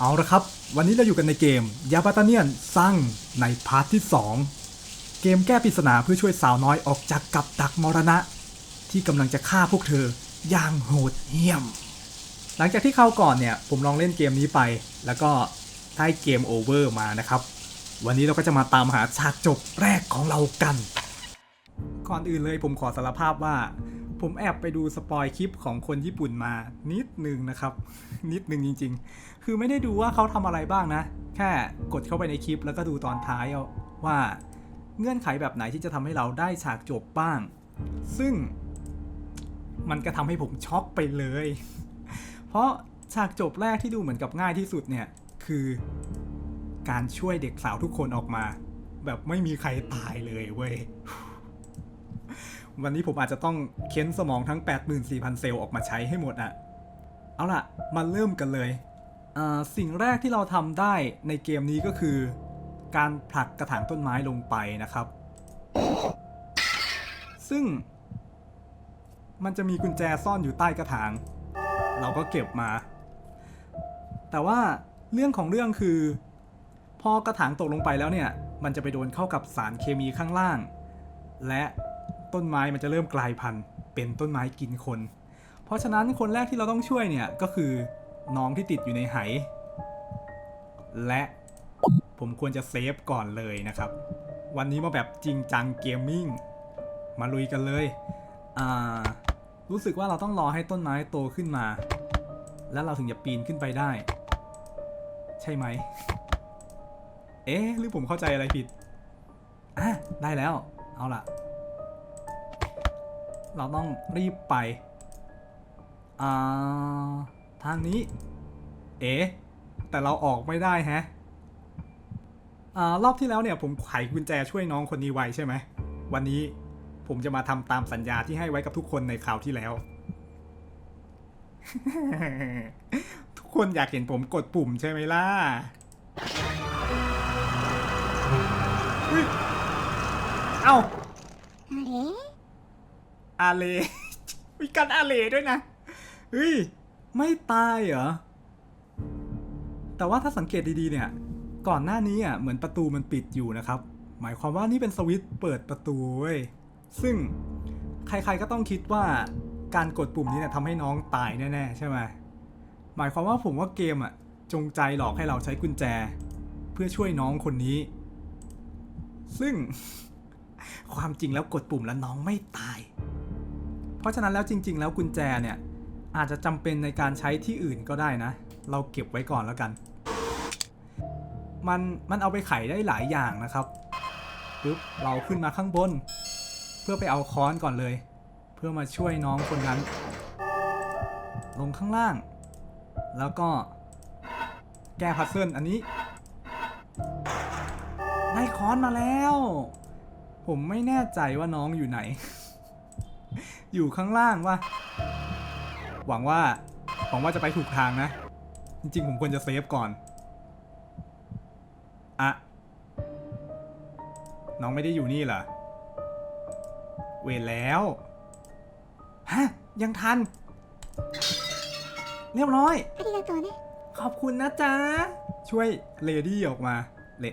เอาละครับ วันนี้เราอยู่กันในเกมยาบาตาเนียนซังในพาร์ทที่ 2 เกมแก้ปริศนาเพื่อช่วยสาวน้อยออกจากกับดักมรณะ ที่กำลังจะฆ่าพวกเธออย่างโหดเหี้ยม หลังจากที่คราก่อนเนี่ย ผมลองเล่นเกมนี้ไป แล้วก็ได้เกมโอเวอร์มานะครับ วันนี้เราก็จะมาตามหาฉากจบแรกของเรากัน ก่อนอื่นเลยผมขอสารภาพว่า ผมแอบไปดูสปอยคลิปของคนญี่ปุ่นมานิดนึงนะครับ นิดนึงจริง ๆ คือไม่ได้ดูว่าเขาทำอะไรบ้างนะ แค่กดเข้าไปในคลิปแล้วก็ดูตอนท้ายเอาว่าเงื่อนไขแบบไหนที่จะทำให้เราได้ฉากจบบ้าง ซึ่งมันก็ทำให้ผมช็อกไปเลย เพราะฉากจบแรกที่ดูเหมือนกับง่ายที่สุดเนี่ยคือการช่วยเด็กสาวทุกคนออกมา แบบไม่มีใครตายเลยเว้ย วันนี้ผมอาจจะต้องเค้นสมองทั้ง 84,000 เซลล์ออกมาใช้ให้หมดอะเอาล่ะ มาเริ่มกันเลยสิ่งแรกที่เราทำได้ในเกมนี้ก็คือ การผลักกระถางต้นไม้ลงไปนะครับ ซึ่ง มันจะมีกุญแจซ่อนอยู่ใต้กระถาง เราก็เก็บมา แต่ว่าเรื่องของเรื่องคือ พอกระถางตกลงไปแล้วเนี่ย มันจะไปโดนเข้ากับสารเคมีข้างล่าง และ ต้นไม้มันจะเริ่มกลายพันธุ์เป็นต้นไม้กินคน เพราะฉะนั้นคนแรกที่เราต้องช่วยเนี่ยก็คือน้องที่ติดอยู่ในไห และผมควรจะเซฟก่อนเลยนะครับ วันนี้มาแบบจริงจังเกมมิ่ง มาลุยกันเลยอ่ารู้สึกว่าเราต้องรอให้ต้นไม้โตขึ้นมา แล้วเราถึงจะปีนขึ้นไปได้ ใช่ไหม เอ๊ะ หรือผมเข้าใจอะไรผิดอะได้แล้ว เอาล่ะ เราต้องรีบไป อ่า ทางนี้ เอ๊ะแต่เราออกไม่ได้แฮะ อ่ารอบที่แล้วเนี่ยผมไขกุญแจช่วยน้องคนนี้ไว้ใช่ไหม วันนี้ผมจะมาทำตามสัญญาที่ให้ไว้กับทุกคนในคราวที่แล้ว ทุกคนอยากเห็นผมกดปุ่มใช่ไหมล่ะเอ้า อาเลมีการอาเลด้วยนะ เฮ้ย ไม่ตายเหรอ แต่ว่าถ้าสังเกตดีๆเนี่ย ก่อนหน้านี้อะเหมือนประตูมันปิดอยู่นะครับ หมายความว่านี่เป็นสวิตช์เปิดประตูเว้ย ซึ่งใครๆก็ต้องคิดว่าการกดปุ่มนี้เนี่ยทำให้น้องตายแน่ๆ ใช่ไหมหมายความว่าผมว่าเกมอะจงใจหลอกให้เราใช้กุญแจ เพื่อช่วยน้องคนนี้ ซึ่ง ความจริงแล้วกดปุ่มแล้วน้องไม่ตาย ราะฉะนั้นแล้วจริง ๆ แล้วกุญแจเนี่ยอาจจะจำเป็นในการใช้ที่อื่นก็ได้นะ เราเก็บไว้ก่อนแล้วกัน มันมันเอาไปไขได้หลายอย่างนะครับปึ๊บเราขึ้นมาข้างบน เพื่อไปเอาค้อนก่อนเลย เพื่อมาช่วยน้องคนนั้น ลงข้างล่าง แล้วก็แก้พัซเซิลอันนี้ ได้ค้อนมาแล้ว ผมไม่แน่ใจว่าน้องอยู่ไหน อยู่ข้างล่างวะหวังว่า หวังว่าจะไปถูกทางนะ จริงๆ ผมควรจะเซฟก่อน อะ น้องไม่ได้อยู่นี่เหรอ เวรแล้ว ฮะ ยังทัน เรียบร้อย ありがとうね ขอบคุณนะจ๊ะ ช่วยเลดี้ออกมา เล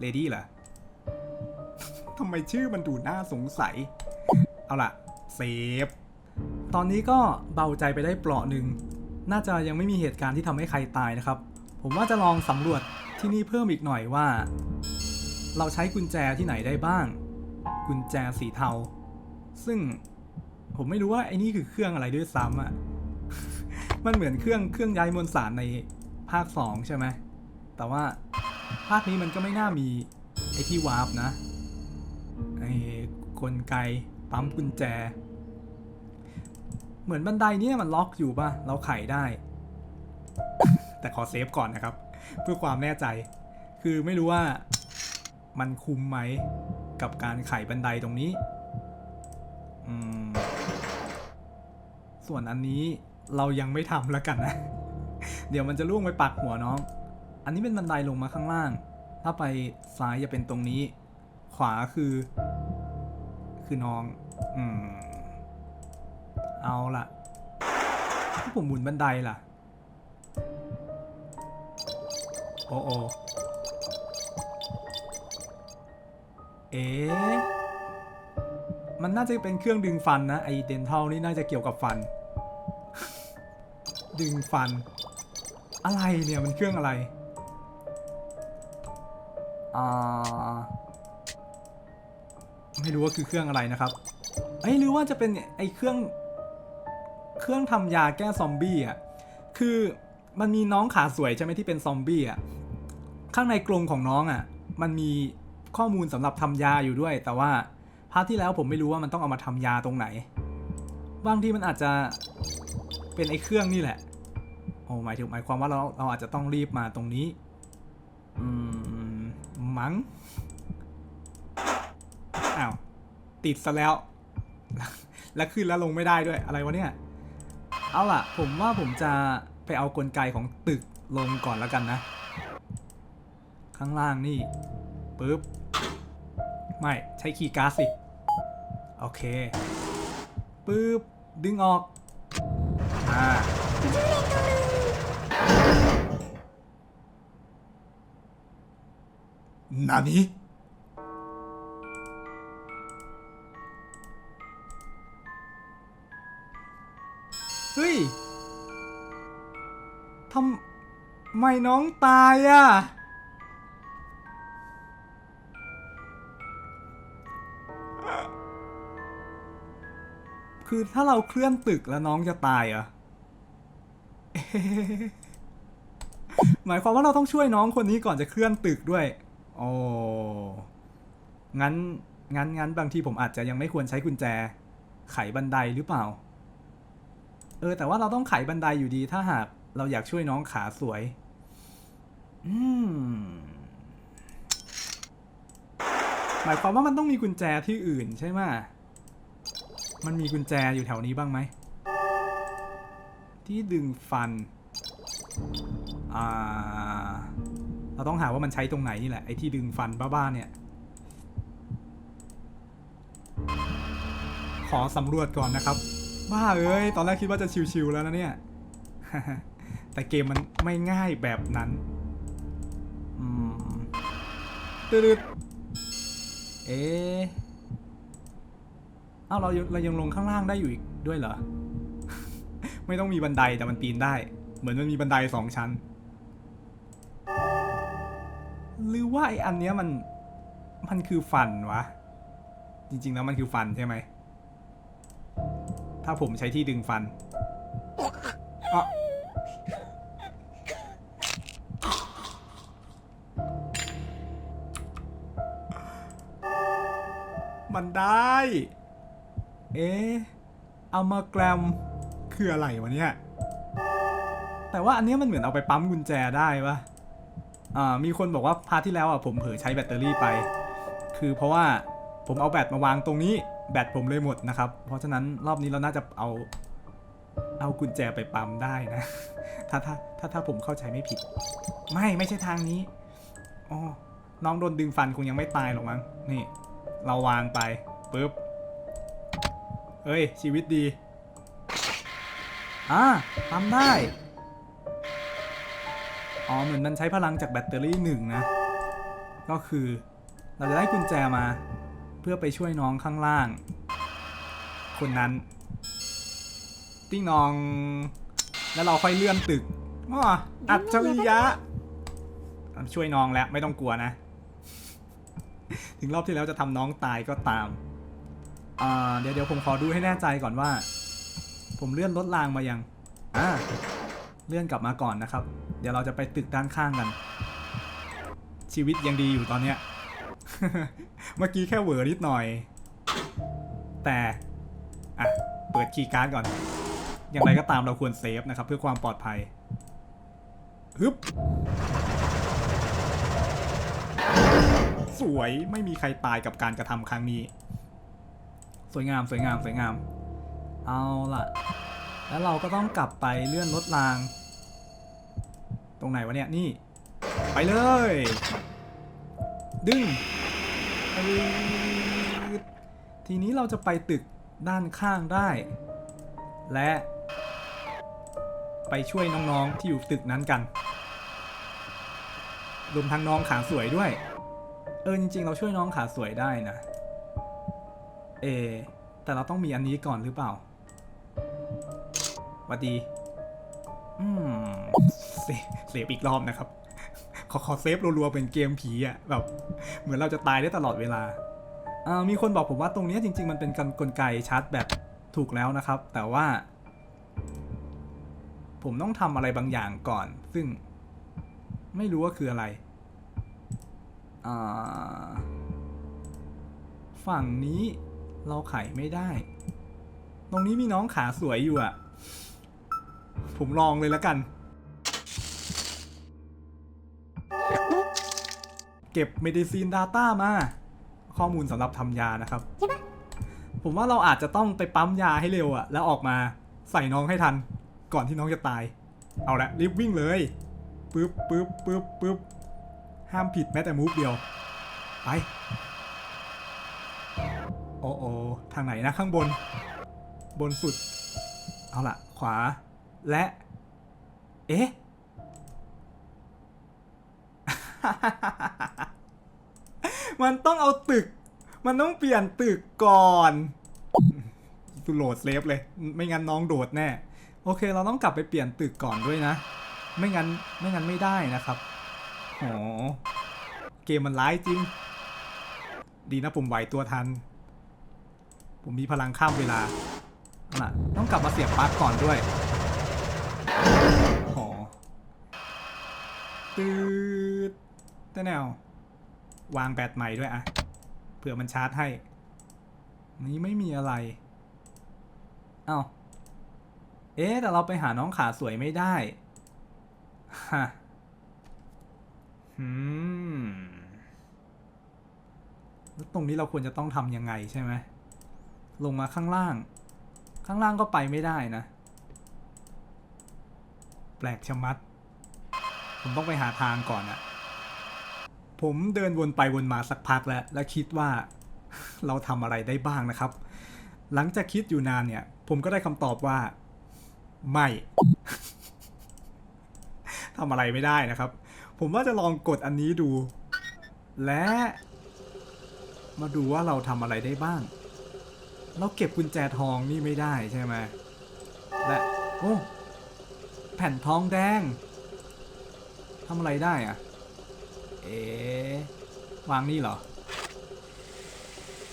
เลดี้เหรอ ทำไมชื่อมันดูน่าสงสัย เอาล่ะ เซฟ ตอนนี้ก็เบาใจไปได้เปลาะหนึ่ง น่าจะยังไม่มีเหตุการณ์ที่ทำให้ใครตายนะครับ ผมว่าจะลองสำรวจที่นี่เพิ่มอีกหน่อยว่า เราใช้กุญแจที่ไหนได้บ้าง กุญแจสีเทา ซึ่งผมไม่รู้ว่าไอ้นี่คือเครื่องอะไรด้วยซ้ำอะมันเหมือนเครื่องเครื่องย้ายมวลสารในภาค 2 ใช่ไหม แต่ว่าภาคนี้มันก็ไม่น่ามีไอ้ที่วาร์ปนะ ไอ้กลไกปั๊มกุญแจ เหมือนบันไดเนี่ยมันล็อกอยู่ป่ะ เราไขได้ แต่ขอเซฟก่อนนะครับ เพื่อความแน่ใจ คือไม่รู้ว่ามันคุ้มไหมกับการไขบันไดตรงนี้อืมส่วนอันนี้เรายังไม่ทำแล้วกันนะ เดี๋ยวมันจะล่วงไปปักหัวน้อง อันนี้เป็นบันไดลงมาข้างล่าง ถ้าไปซ้ายจะเป็นตรงนี้ ขวาคือ คือน้อง อืม เอาล่ะถ้าผมหมุนบันไดล่ะ โอ้โอเอ๊มันน่าจะเป็นเครื่องดึงฟันนะไอเดนทัลนี่น่าจะเกี่ยวกับฟัน ดึงฟัน อะไรเนี่ยมันเครื่องอะไรอ่าไม่รู้ว่าคือเครื่องอะไรนะครับเอ้ยหรือว่าจะเป็นไอเครื่อง เครื่องทำยาแก้ซอมบี้อะคือมันมีน้องขาสวยใช่ไหมที่เป็นซอมบี้อะข้างในกรงของน้องอะ มันมีข้อมูลสำหรับทำยาอยู่ด้วย แต่ว่าพาร์ทที่แล้วผมไม่รู้ว่ามันต้องเอามาทำยาตรงไหน บางทีมันอาจจะเป็นไอ้เครื่องนี่แหละโอ้หมายถึงหมายความว่าเราเราอาจจะต้องรีบมาตรงนี้ อืม มัง้งอ้าว ติดซะแล้ว แล้วขึ้นแล้วลงไม่ได้ด้วยอะไรวะเนี่ย เอาล่ะ ผมว่าผมจะไปเอากลไกของตึกลงก่อนแล้วกันนะ ข้างล่างนี่ปึ๊บ ไม่ใช้คีย์การ์ดสิ โอเคปึ๊บ ดึงออก อ่านานี้ เฮ้ยทำไมน้องตายอะ คือถ้าเราเคลื่อนตึกแล้วน้องจะตายอเอ๊ะหมายความว่าเราต้องช่วยน้องคนนี้ก่อนจะเคลื่อนตึกด้วย โอ้งั้น งั้น งั้น บางทีผมอาจจะยังไม่ควรใช้กุญแจ ไขบันไดหรือเปล่า ออแต่ว่าเราต้องไขบันไดอยู่ดี ถ้าหากเราอยากช่วยน้องขาสวย อืม หมายความว่ามันต้องมีกุญแจที่อื่นใช่ไหมมันมีกุญแจอยู่แถวนี้บ้างไหม ที่ดึงฟัน อ่า เราต้องหาว่ามันใช้ตรงไหนนี่แหละ ไอ้ที่ดึงฟันบ้าๆเนี่ย ขอสำรวจก่อนนะครับ บ้าเอ้ย ตอนแรกคิดว่าจะชิวๆแล้วนะเนี่ย แต่เกมมันไม่ง่ายแบบนั้น อืมตืดๆเอ๊ะเอ้าเราเรายังลงข้างล่างได้อยู่อีกด้วยเหรอ ไม่ต้องมีบันไดแต่มันปีนได้ เหมือนมันมีบันไดสองชั้น หรือว่าไออันเนี้ยมัน มันคือฟันวะ จริงๆแล้วมันคือฟันใช่ไหม ถ้าผมใช้ที่ดึงฟันอะมันได้ เอ๊ะเอามาแกรมคืออะไรวะเนี่ย แต่ว่าอันนี้มันเหมือนเอาไปปั๊มกุญแจได้ปะอ่า มีคนบอกว่าพาที่แล้วอะผมเผลอใช้แบตเตอรี่ไป คือเพราะว่าผมเอาแบตมาวางตรงนี้ แบตผมเลยหมดนะครับ เพราะฉะนั้นรอบนี้เราน่าจะเอา เอากุญแจไปปั๊มได้นะ ถ้าถ้าถ้าถ้าผมเข้าใจไม่ผิด ไม่ไม่ใช่ทางนี้อ๋อน้องโดนดึงฟันคงยังไม่ตายหรอกมั้งนี่ เราวางไปปุ๊บเฮ้ย ชีวิตดีอ่าทำได้อ๋อเหมือนมันใช้พลังจากแบตเตอรี่หนึ่งนะ ก็คือเราจะได้กุญแจมา พื่อไปช่วยน้องข้างล่าง คนนั้น ติ้งนอง แล้วเราค่อยเลื่อนตึกอ้ออัจฉริยะ ช่วยน้องแล้วไม่ต้องกลัวนะ ถึงรอบที่แล้วจะทำน้องตายก็ตามเดี๋ยวเดี๋ยวผมขอดูให้แน่ใจก่อนว่า ผมเลื่อนรถรางมายังอ่าเลื่อนกลับมาก่อนนะครับ เดี๋ยวเราจะไปตึกด้านข้างกัน ชีวิตยังดีอยู่ตอนเนี้ย เมื่อกี้แค่เวอนิดหน่อย แต่อะเปิดคีย์การ์ดก่อน อย่างไรก็ตามเราควรเซฟนะครับ เพื่อความปลอดภัยฮึบสวยไม่มีใครตายกับการกระทำครั้งนี้ สวยงามสวยงามสวยงาม เอาล่ะ แล้วเราก็ต้องกลับไปเลื่อนรถราง ตรงไหนวะเนี่ยนี่ ไปเลย ดึง ทีนี้เราจะไปตึกด้านข้างได้ และ ไปช่วยน้องๆที่อยู่ตึกนั้นกันรวมทั้งน้องขาสวยด้วย เออจริงๆ เราช่วยน้องขาสวยได้นะ เอ แต่เราต้องมีอันนี้ก่อนหรือเปล่าวัดดี อืมเซเซฟอีกรอบนะครับ ขอขอเซฟรัวๆเป็นเกมผีอะแบบเหมือนเราจะตายได้ตลอดเวลาอ่ามีคนบอกผมว่าตรงนี้จริง ๆ มันเป็นกลกลไกชาร์จแบตถูกแล้วนะครับ แต่ว่า ผมต้องทำอะไรบางอย่างก่อน ซึ่งไม่รู้ว่าคืออะไรอ่าฝั่งนี้เราไขไม่ได้ ตรงนี้มีน้องขาสวยอยู่อะผมลองเลยแล้วกัน เก็บ Medicine Data มา ข้อมูลสำหรับทำยานะครับผมว่าเราอาจจะต้องไปปั๊มยาให้เร็วอะแล้วออกมาใส่น้องให้ทัน ก่อนที่น้องจะตาย เอาละรีบวิ่งเลยปึ๊บปึ๊บปึ๊บปึ๊บห้ามผิดแม้แต่มูฟเดียว ไป โอ้โอทางไหนนะข้างบน บนสุด เอาละขวาและ เอ๊ะ มันต้องเอาตึก มันต้องเปลี่ยนตึกก่อนตุโหลดเซฟเลย ไม่งั้นน้องโดดแน่ โอเค เราต้องกลับไปเปลี่ยนตึกก่อนด้วยนะ ไม่งั้น ไม่งั้นไม่ได้นะครับโอ้เกมมันร้ายจริง ดีนะผมไหวตัวทัน ผมมีพลังข้ามเวลาเอาล่ะต้องกลับมาเสียบปลั๊กก่อนด้วยโอ้ตืด แต่แนว วางแบตใหม่ด้วยอะเผื่อมันชาร์จให้ นี้ไม่มีอะไร เอ้า เอ๊แต่เราไปหาน้องขาสวยไม่ได้ ฮะอืมแล้วตรงนี้เราควรจะต้องทำยังไงใช่ไหม ลงมาข้างล่าง ข้างล่างก็ไปไม่ได้นะ แปลกชะมัด ผมต้องไปหาทางก่อนอะ ผมเดินวนไปวนมาสักพักแล้ว และคิดว่าเราทำอะไรได้บ้างนะครับ หลังจากคิดอยู่นานเนี่ย ผมก็ได้คำตอบว่า ไม่ทำอะไรไม่ได้นะครับ ผมว่าจะลองกดอันนี้ดู และ มาดูว่าเราทำอะไรได้บ้าง เราเก็บกุญแจทองนี่ไม่ได้ใช่ไหมและโอ้แผ่นทองแดงทำอะไรได้อะ เอ๊ะวางนี่เหรอ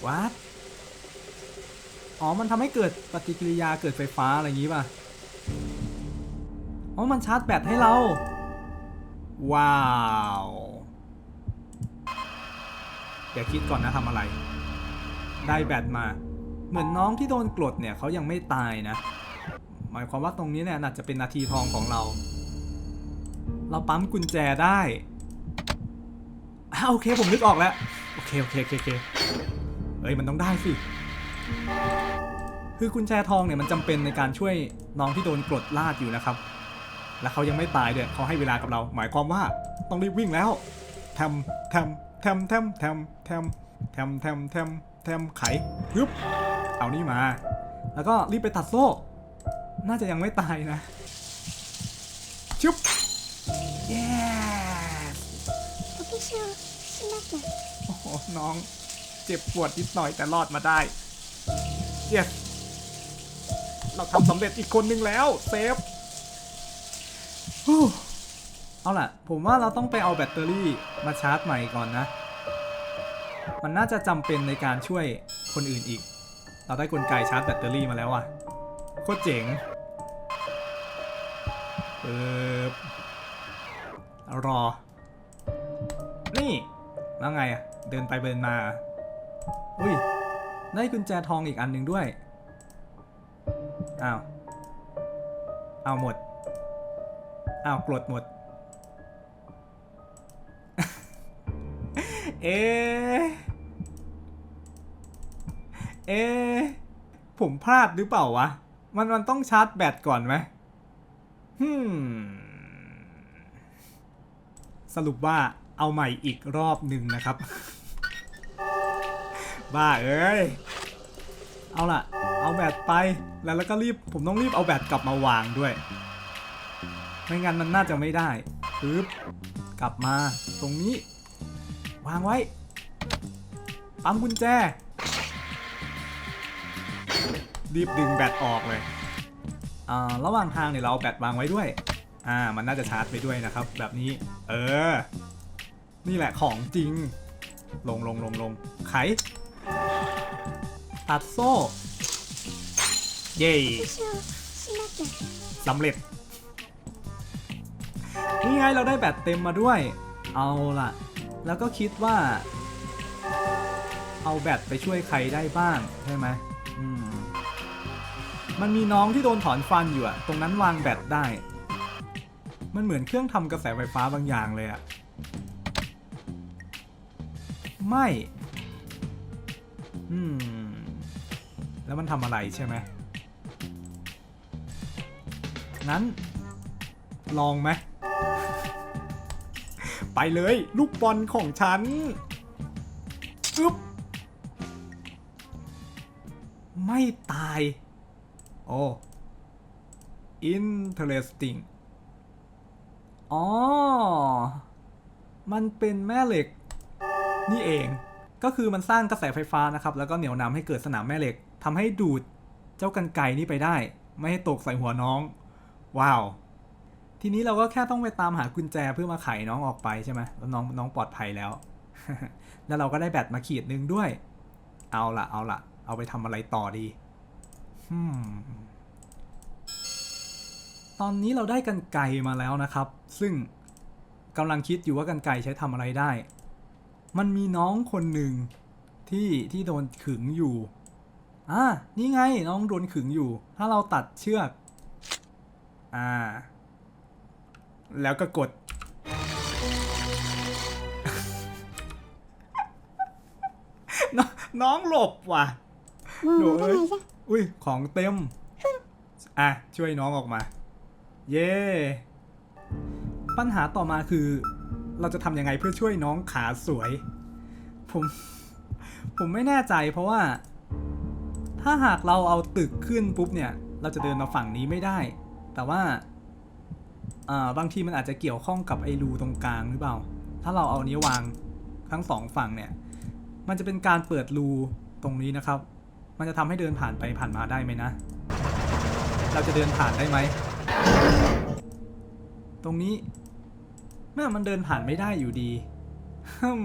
วัดอ๋อ มันทำให้เกิดปฏิกิริยาเกิดไฟฟ้าอะไรอย่างงี้ป่ะ อ๋อ มันชาร์จแบตให้เรา ว้าว เดี๋ยวคิดก่อนนะทำอะไร ได้แบตมา เหมือนน้องที่โดนกรดเนี่ยเขายังไม่ตายนะ หมายความว่าตรงนี้เนี่ยน่าจะเป็นนาทีทองของเรา เราปั๊มกุญแจได้ โอเคผมนึกออกแล้ว โอเคโอเคโอเคโอเคเอ้ยมันต้องได้สิ คือกุญแจทองเนี่ยมันจำเป็นในการช่วยน้องที่โดนกรดลาดอยู่นะครับ และเขายังไม่ตายเด้วยเขาให้เวลากับเรา หมายความว่าต้องรีบวิ่งแล้วแทมแทมแทมแทมแทมแทมแทมแทมแทมแทมไขฮึบเอานี่มา แล้วก็รีบไปตัดโซ่ น่าจะยังไม่ตายนะ โอ้โหน้องเจ็บปวดนิดหน่อยแต่รอดมาได้ yes เราทำสำเร็จอีกคนนึงแล้ว เซฟเอาล่ะ ผมว่าเราต้องไปเอาแบตเตอรี่มาชาร์จใหม่ก่อนนะ มันน่าจะจำเป็นในการช่วยคนอื่นอีก เราได้กลไกชาร์จแบตเตอรี่มาแล้วอะ โคตรเจ๋งเออรอ แล้วไงอะเดินไปเดินมา อุ้ย ได้กุญแจทองอีกอันหนึ่งด้วย อ้าว เอาหมด อ้าวปลดหมด เอ เอ ผมพลาดหรือเปล่าวะ มันมันต้องชาร์จแบตก่อนไหมฮึมสรุปว่า เอาใหม่อีกรอบหนึ่งนะครับ บ้าเอ้ย เอาล่ะ เอาแบตไปแล้วแล้วก็รีบผมต้องรีบเอาแบตกลับมาวางด้วย ไม่งั้นมันน่าจะไม่ได้ปึ๊บกลับมาตรงนี้ วางไว้ปั๊มกุญแจ รีบดึงแบตออกเลยอ่าระหว่างทางเนี่ยเราเอาแบตวางไว้ด้วยอ่ามันน่าจะชาร์จไปด้วยนะครับ แบบนี้ เออ นี่แหละของจริง ลงลงลงลงไข ตัดโซ่ เย้สำเร็จ นี่ไงเราได้แบตเต็มมาด้วย เอาล่ะ แล้วก็คิดว่า เอาแบตไปช่วยใครได้บ้าง ใช่ไหมมมันมีน้องที่โดนถอนฟันอยู่อะตรงนั้นวางแบตได้ มันเหมือนเครื่องทำกระแสไฟฟ้าบางอย่างเลยอะ ไม่ อืม แล้วมันทำอะไรใช่ไหมงั้น ลองไหม ไปเลย ลูกบอลของฉันอึ๊บไม่ตาย โอ้ interesting อ๋อ มันเป็นแม่เหล็ก นี่เอง ก็คือมันสร้างกระแสไฟฟ้านะครับแล้วก็เหนี่ยวนำให้เกิดสนามแม่เหล็กทำให้ดูดเจ้ากันไก่นี่ไปได้ ไม่ให้ตกใส่หัวน้อง ว้าว ทีนี้เราก็แค่ต้องไปตามหากุญแจเพื่อมาไขน้องออกไปใช่ไหมแล้วน้องน้องปลอดภัยแล้ว แล้วเราก็ได้แบตมาขีดหนึ่งด้วย เอาละเอาละเอาไปทำอะไรต่อดีตอนนี้เราได้กันไกรมาแล้วนะครับ ซึ่งกำลังคิดอยู่ว่ากันไกรใช้ทำอะไรได้ มันมีน้องคนหนึ่งที่ที่โดนขึงอยู่อ่านี่ไงน้องโดนขึงอยู่ ถ้าเราตัดเชือก อ่า แล้วก็กด น้องหลบว่ะหนูเอ้ยอุ้ยของเต็ม อะ ช่วยน้องออกมา เย่ปัญหาต่อมาคือ เราจะทำยังไงเพื่อช่วยน้องขาสวย ผม ผมไม่แน่ใจเพราะว่า ถ้าหากเราเอาตึกขึ้นปุ๊บเนี่ย เราจะเดินมาฝั่งนี้ไม่ได้ แต่ว่าอ่าบางทีมันอาจจะเกี่ยวข้องกับไอ้รูตรงกลางหรือเปล่า ถ้าเราเอานี้วางทั้งสองฝั่งเนี่ย มันจะเป็นการเปิดรูตรงนี้นะครับ มันจะทำให้เดินผ่านไปผ่านมาได้ไหมนะ เราจะเดินผ่านได้ไหม ตรงนี้ แม่มันเดินผ่านไม่ได้อยู่ดีฮึม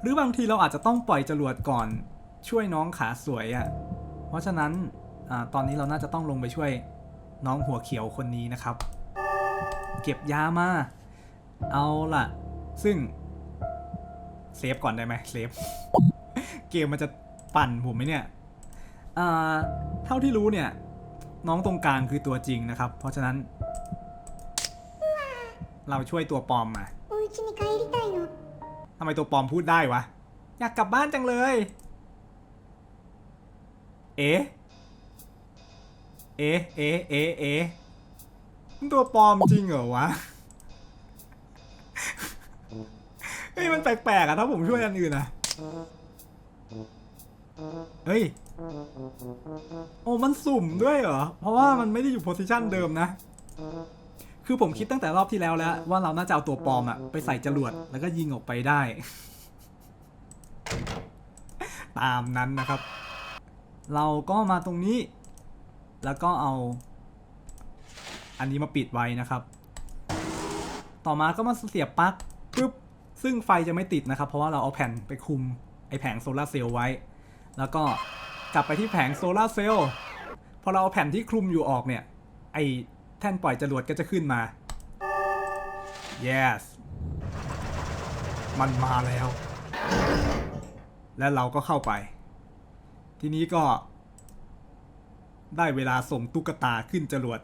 หรือบางทีเราอาจจะต้องปล่อยจรวดก่อนช่วยน้องขาสวยอะ่ะ เพราะฉะนั้นอตอนนี้เราน่าจะต้องลงไปช่วยน้องหัวเขียวคนนี้นะครับ เก็บยามา เอาล่ะ ซึ่งเซฟก่อนได้ไหมเซฟ เกมมันจะปั่นผมไหมเนี่ยเท่าที่รู้เนี่ย น้องตรงกลางคือตัวจริงนะครับ เพราะฉะนั้น เราช่วยตัวปอมมาทำไมตัวปอมพูดได้วะ อยากกลับบ้านจังเลย เอ๊ะ เอ๊ะ เอ๊ะ เอ๊ะตัวปอมจริงเหรอวะ เฮ้ยมันแปลกๆอะถ้าผมช่วยอันอื่นอะเฮ้ย โอ้มันสุ่มด้วยเหรอ เพราะว่ามันไม่ได้อยู่โพสิชันเดิมนะ คือผมคิดตั้งแต่รอบที่แล้วแล้ว ว่าเราน่าจะเอาตัวปลอมอะไปใส่จรวดแล้วก็ยิงออกไปได้ ตามนั้นนะครับ เราก็มาตรงนี้ แล้วก็เอา อันนี้มาปิดไว้นะครับ ต่อมาก็มาเสียบปลั๊กปึ๊บซึ่งไฟจะไม่ติดนะครับ เพราะว่าเราเอาแผ่นไปคุมไอแผงโซลาเซลล์ไว้ แล้วก็กลับไปที่แผงโซลาเซลล์พอเราเอาแผ่นที่คลุมอยู่ออกเนี่ย ไอ แท่นปล่อยจรวดก็จะขึ้นมา yes มันมาแล้ว และเราก็เข้าไป ทีนี้ก็ ได้เวลาส่งตุ๊กตาขึ้นจรวด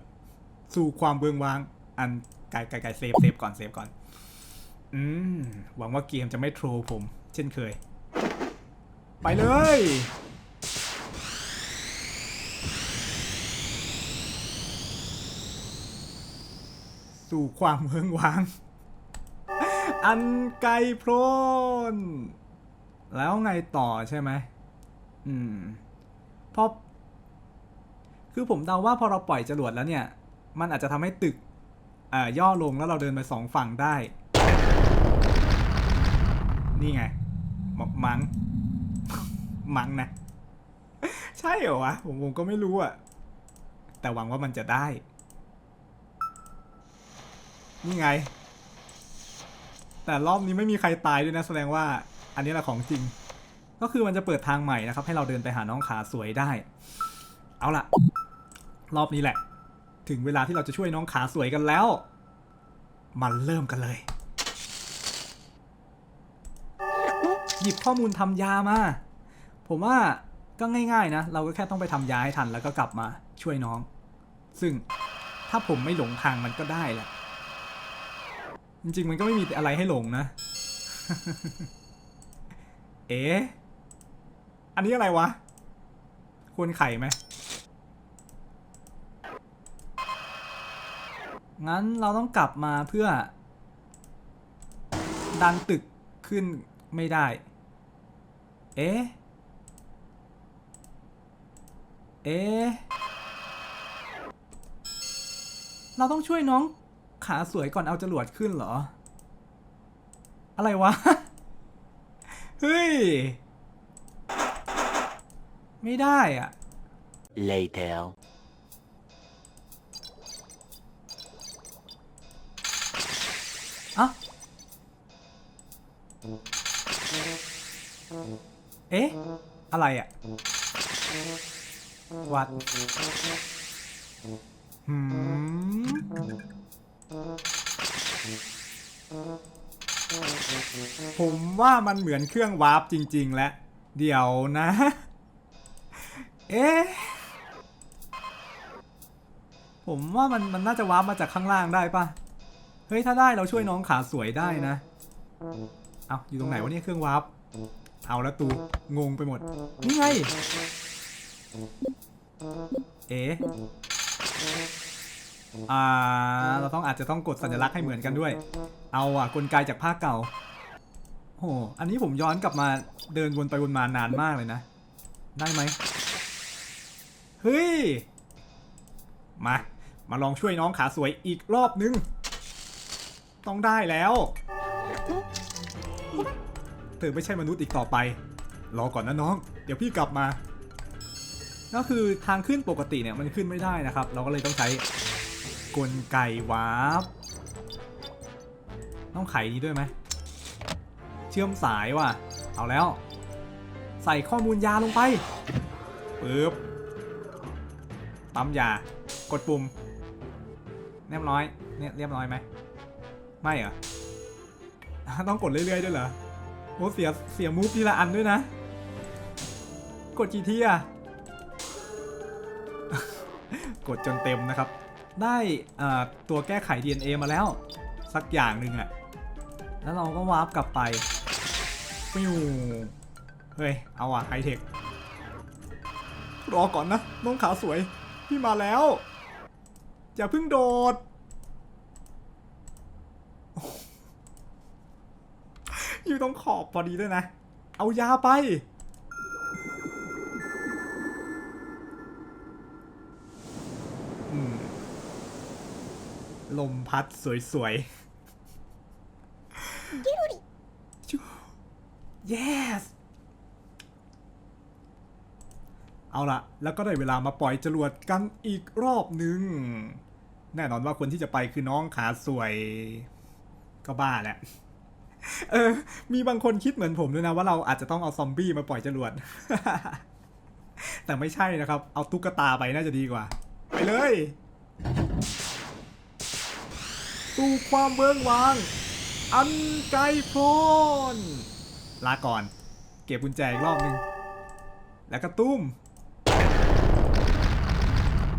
สู่ความเบืองวาง อันไกลไกลไกลเซฟเซฟก่อนเซฟก่อน อืม หวังว่าเกมจะไม่โทรผม เช่นเคย ไปเลย สู่ความเมืองวาง อันไกลโพรนแล้วไงต่อใช่ไหม อืมเพราะคือผมเดาว่าพอเราปล่อยจรวดแล้วเนี่ย มันอาจจะทำให้ตึกอ่าย่อลงแล้วเราเดินไปสองฝั่งได้ นี่ไงมมัง มังนะ ใช่เหรอวะ ผมผมก็ไม่รู้อะแต่หวังว่ามันจะได้ นี่ไง แต่รอบนี้ไม่มีใครตายด้วยนะแสดงว่าอันนี้แหละของจริง ก็คือมันจะเปิดทางใหม่นะครับ ให้เราเดินไปหาน้องขาสวยได้ เอาล่ะ รอบนี้แหละ ถึงเวลาที่เราจะช่วยน้องขาสวยกันแล้ว มันเริ่มกันเลย หยิบข้อมูลทำยามา ผมว่าก็ง่ายๆนะ เราก็แค่ต้องไปทำยาให้ทันแล้วก็กลับมาช่วยน้อง ซึ่งถ้าผมไม่หลงทางมันก็ได้แหละ จริงๆมันก็ไม่มีอะไรให้หลงนะ เอ๊ะอันนี้อะไรวะ ควรไข่ไหม งั้นเราต้องกลับมาเพื่อ ดันตึกขึ้นไม่ได้ เอ๊ะ เอ๊ะ เราต้องช่วยน้อง ขาสวยก่อนเอาจรวดขึ้นเหรอ อะไรวะ เฮ้ย ไม่ได้อะ Later. เอ้าเอ๊ะ อะไรอะวัด หืม ผมว่ามันเหมือนเครื่องวาร์ปจริง ๆ และเดี๋ยวนะ เอ๊ะ ผมว่ามันมันน่าจะวาร์ปมาจากข้างล่างได้ปะเฮ้ย ถ้าได้เราช่วยน้องขาสวยได้นะ เอาอยู่ตรงไหนวะเนี่ยเครื่องวาร์ป เอาแล้วตูงงไปหมด นี่ไง เอ๊ะ อ่า เราต้องอาจจะต้องกดสัญลักษณ์ให้เหมือนกันด้วย เอาอะกลไกจากภาคเก่าโหอันนี้ผมย้อนกลับมาเดินวนไปวนมานานมากเลยนะ ได้ไหมเฮ้ย มา มาลองช่วยน้องขาสวยอีกรอบนึง ต้องได้แล้ว เธอไม่ใช่มนุษย์อีกต่อไป รอก่อนนะน้อง เดี๋ยวพี่กลับมา ก็คือทางขึ้นปกติเนี่ยมันขึ้นไม่ได้นะครับ เราก็เลยต้องใช้ กลไกวาร์ปต้องไขนี้ด้วยไหม เชื่อมสายว่ะ เอาแล้ว ใส่ข้อมูลยาลงไปปึ๊บปั๊มยากดปุ่มเรียบร้อยเนี่ยเรียบร้อยไหมไม่เหรอต้องกดเรื่อยๆด้วยเหรอโอ้เสียเสียมูฟทีละอันด้วยนะ กดกี่ทีอะกดจนเต็มนะครับ ได้ตัวแก้ไข DNA มาแล้ว สักอย่างหนึ่งอะแล้วเราก็วาร์ปกลับไปปิวเฮ้ย เอาอะไฮเทค รอก่อนนะน้องขาสวย พี่มาแล้ว อย่าเพิ่งโดด อยู่ตรงขอบพอดีด้วยนะ เอายาไป ลมพัดสวยๆ yes เอาละแล้วก็ได้เวลามาปล่อยจรวดกันอีกรอบหนึ่ง แน่นอนว่าคนที่จะไปคือน้องขาสวย ก็บ้าแหละ เออ มีบางคนคิดเหมือนผมด้วยนะ ว่าเราอาจจะต้องเอาซอมบี้มาปล่อยจรวด แต่ไม่ใช่นะครับ เอาตุ๊กตาไปน่าจะดีกว่า ไปเลย สู่ความเบิงวาง อันไกลโพ้นลาก่อน เก็บกุญแจอีกรอบหนึง แล้วก็ตุ้ม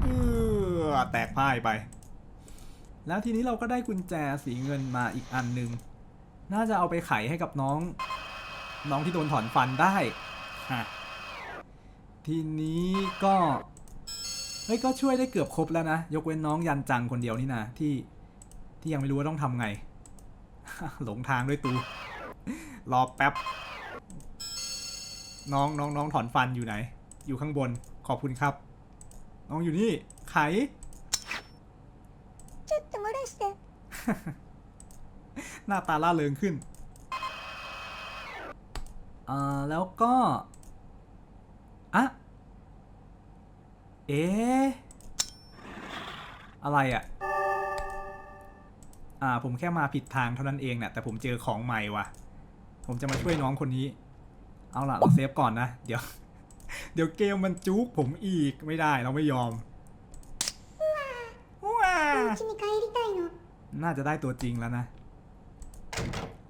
เออแตกพ่ายไป แล้วทีนี้เราก็ได้กุญแจสีเงินมาอีกอันหนึ่งน่าจะเอาไปไขให้กับน้อง น้องที่โดนถอนฟันได้ฮะทีนี้ก็เฮ้ยก็ช่วยได้เกือบครบแล้วนะ ยกเว้นน้องยันจังคนเดียวนี่นะที่ ที่ยังไม่รู้ว่าต้องทำไง หลงทางด้วยตู รอแป๊บ น้องน้องน้องถอนฟันอยู่ไหน อยู่ข้างบน ขอบคุณครับ น้องอยู่นี่ ไขหน้าตาล่าเริงขึ้นเอ่อแล้วก็ อะ เอ๊อะไรอะ่ะ อ่าผมแค่มาผิดทางเท่านั้นเองเนะี่ยแต่ผมเจอของใหม่ว่ะ ผมจะมาช่วยน้องคนนี้ เอาล่ะเราเซฟก่อนนะ เดี๋ยว เดี๋ยวเกมมันจุกผมอีกไม่ได้เราไม่ยอมว้าน่าจะได้ตัวจริงแล้วนะ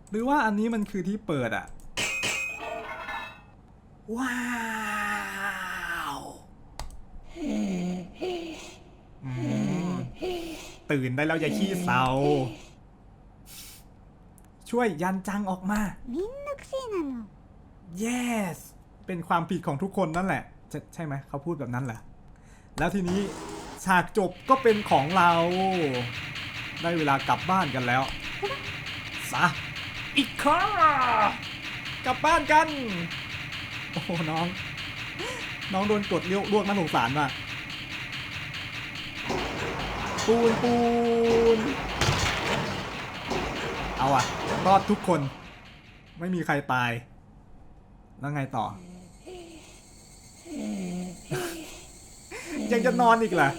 หรือว่าอันนี้มันคือที่เปิดอะว้า ตื่นได้แล้วอย่าขี้เศร้า ช่วยยันจังออกมา めんどくせえなの yes เป็นความผิดของทุกคนนั่นแหละ ใช่ใช่ไหม เขาพูดแบบนั้นเหรอ แล้วทีนี้ฉากจบก็เป็นของเรา ได้เวลากลับบ้านกันแล้วซะอีกครากลับบ้านกัน โอ้โหน้อง น้องโดนกดเลี้ยวลวกน่าสงสารว่ะ ปูนปูนเอาอะรอดทุกคน ไม่มีใครตาย แล้วไงต่อ ยังจะนอนอีกเหรอ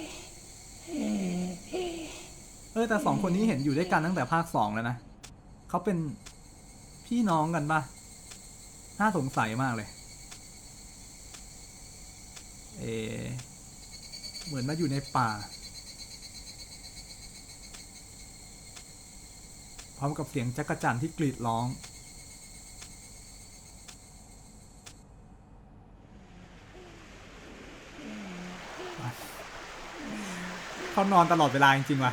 เออแต่สองคนนี้เห็นอยู่ด้วยกันตั้งแต่ภาคสองแล้วนะเขาเป็นพี่น้องกันปะน่าสงสัยมากเลย เอ เหมือนมาอยู่ในป่า พร้อมกับเสียงจักรจั่นที่กรีดร้อง เขานอนตลอดเวลาจริงๆว่ะ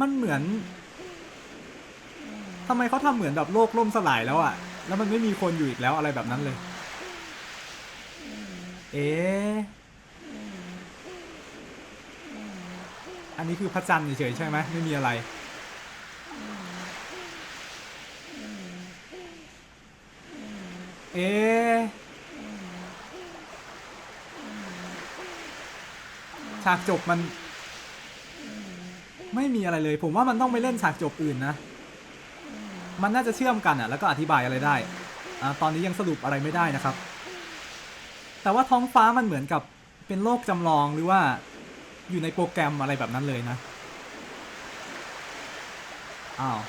มันเหมือนทำไมเขาทำเหมือนแบบโลกล่มสลายแล้วอะแล้วมันไม่มีคนอยู่อีกแล้วอะไรแบบนั้นเลย เอ๊ อันนี้คือพระจันทร์เฉยๆใช่ไหมไม่มีอะไร เอ๊ฉากจบมัน ไม่มีอะไรเลย ผมว่ามันต้องไปเล่นฉากจบอื่นนะ มันน่าจะเชื่อมกันอะ แล้วก็อธิบายอะไรได้อ่าตอนนี้ยังสรุปอะไรไม่ได้นะครับ แต่ว่าท้องฟ้ามันเหมือนกับเป็นโลกจำลองหรือว่า อยู่ในโปรแกรมอะไรแบบนั้นเลยนะ อ้าว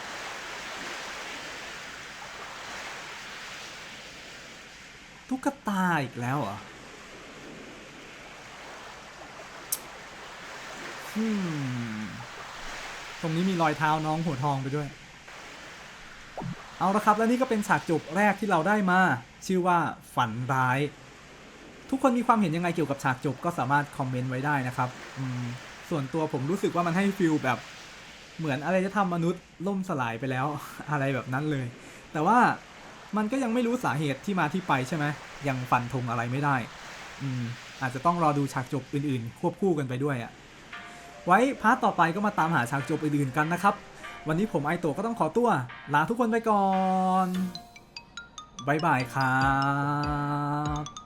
ตุ๊กตาอีกแล้วเหรออืมตรงนี้มีรอยเท้าน้องหัวทองไปด้วย เอาละครับ และนี่ก็เป็นฉากจบแรกที่เราได้มา ชื่อว่าฝันร้าย ทุกคนมีความเห็นยังไงเกี่ยวกับฉากจบก็สามารถคอมเมนต์ไว้ได้นะครับอืส่วนตัวผมรู้สึกว่ามันให้ฟิลแบบเหมือนอะไรจะทำมนุษย์ล่มสลายไปแล้วอะไรแบบนั้นเลย แต่ว่ามันก็ยังไม่รู้สาเหตุที่มาที่ไปใช่ไหมยังฟันธงอะไรไม่ได้ อืม อาจจะต้องรอดูฉากจบอื่นๆ ควบคู่กันไปด้วยอะไว้พาร์ทต่อไปก็มาตามหาฉากจบอื่นๆกันนะครับ วันนี้ผมไอโตะก็ต้องขอตัว ลาทุกคนไปก่อนบายบายครับ